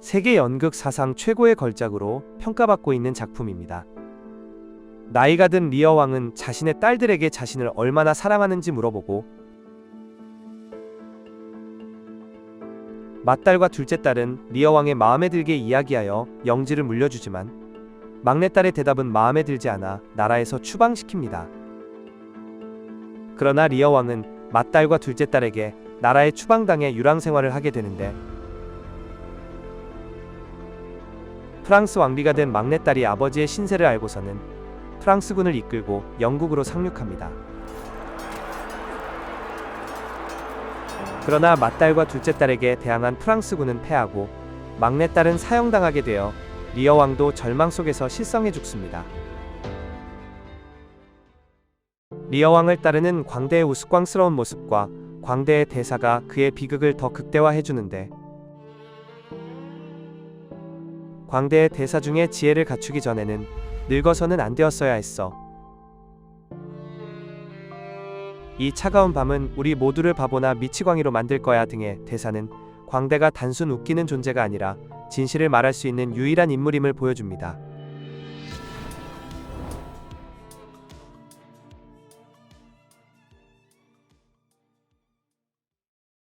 세계 연극 사상 최고의 걸작으로 평가받고 있는 작품입니다. 나이가 든 리어 왕은 자신의 딸들에게 자신을 얼마나 사랑하는지 물어보고 맏딸과 둘째 딸은 리어 왕의 마음에 들게 이야기하여 영지를 물려주지만 막내딸의 대답은 마음에 들지 않아 나라에서 추방시킵니다. 그러나 리어 왕은 맏딸과 둘째 딸에게 나라에 추방당해 유랑 생활을 하게 되는데 프랑스 왕비가 된 막내딸이 아버지의 신세를 알고서는 프랑스군을 이끌고 영국으로 상륙합니다. 그러나 맏딸과 둘째 딸에게 대항한 프랑스군은 패하고 막내딸은 사형당하게 되어 리어 왕도 절망 속에서 실성해 죽습니다. 리어 왕을 따르는 광대의 우스꽝스러운 모습과 광대의 대사가 그의 비극을 더 극대화해 주는데 광대의 대사 중에 지혜를 갖추기 전에는 늙어서는 안 되었어야 했어. 이 차가운 밤은 우리 모두를 바보나 미치광이로 만들 거야 등의 대사는 광대가 단순 웃기는 존재가 아니라 진실을 말할 수 있는 유일한 인물임을 보여줍니다.